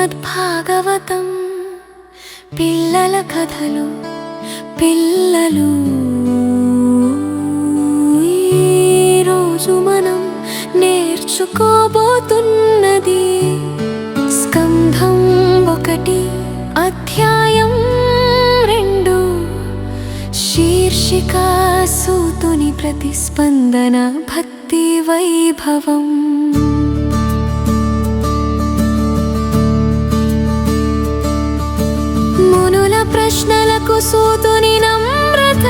శ్రీమద్భాగవతం పిల్లల కథలు పిల్లలు ఈరోజు మనం నేర్చుకోబోతున్నది స్కంధం ఒకటి అధ్యాయం రెండు. శీర్షిక సూతుని ప్రతిస్పందన భక్తి వైభవం. ప్రశ్నలకు సూతుని నమ్రత.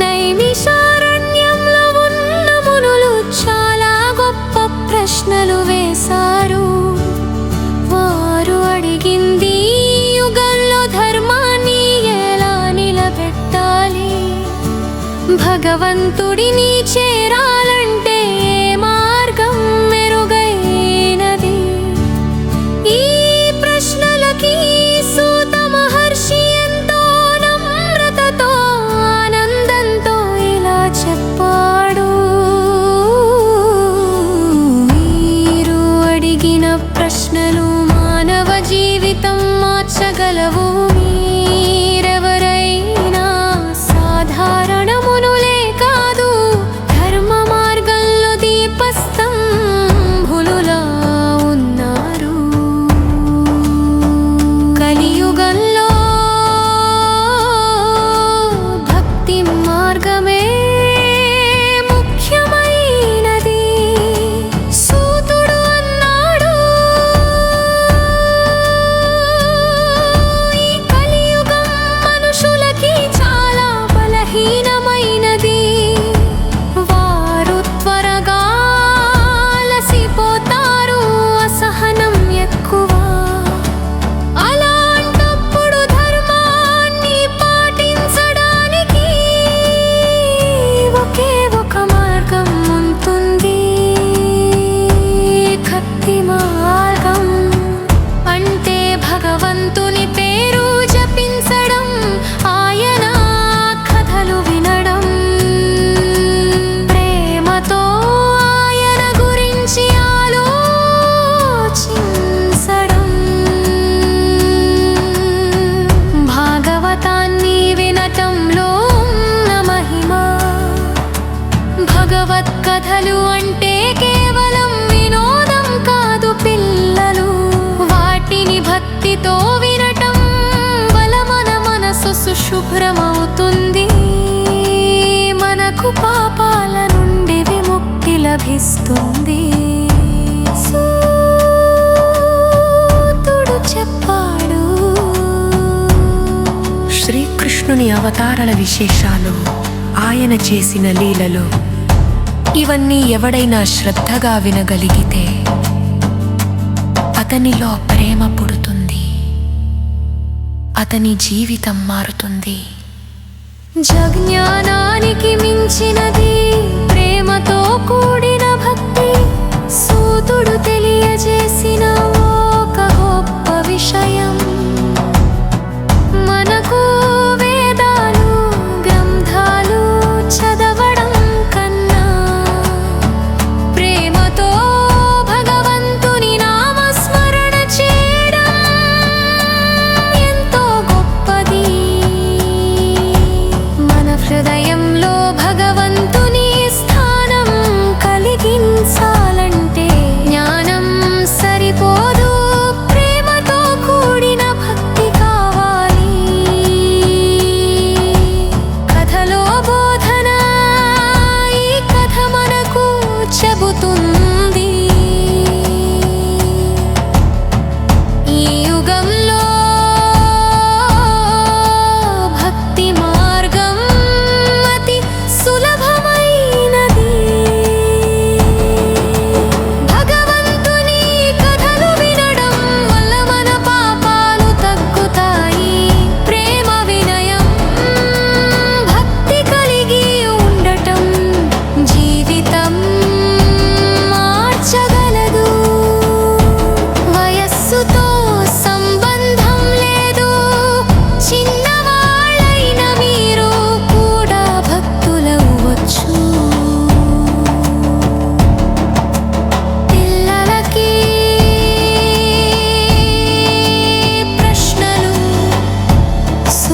నైమిషారణ్యంలో ఉన్న మునులు చాలా గొప్ప ప్రశ్నలు వేశారు. వారు అడిగింది యుగంలో ధర్మాన్ని ఎలా నిలబెట్టాలి? భగవంతుడిని చేరాలి మార్చగలవు చెప్పాడు. శ్రీకృష్ణుని అవతారాల విశేషాలు ఆయన చేసిన లీలలు. ఇవన్నీ ఎవడైనా శ్రద్ధగా వినగలిగితే అతనిలో ప్రేమ పుడుతుంది. అతని జీవితం మారుతుంది. జజ్ఞానానికి మించినది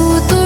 буду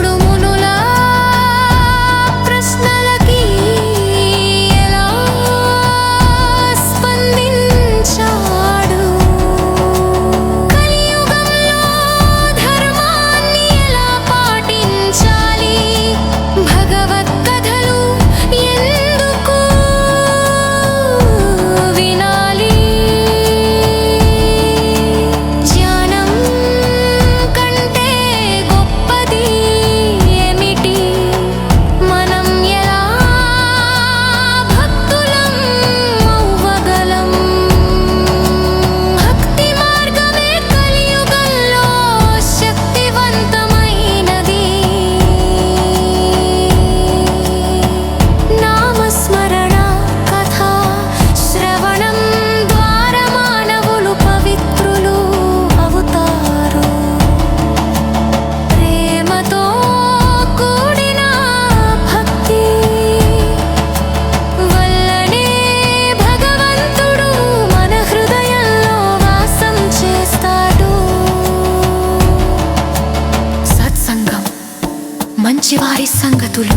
వారి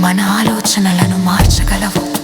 మన ఆలోచనలను మార్చగలవు.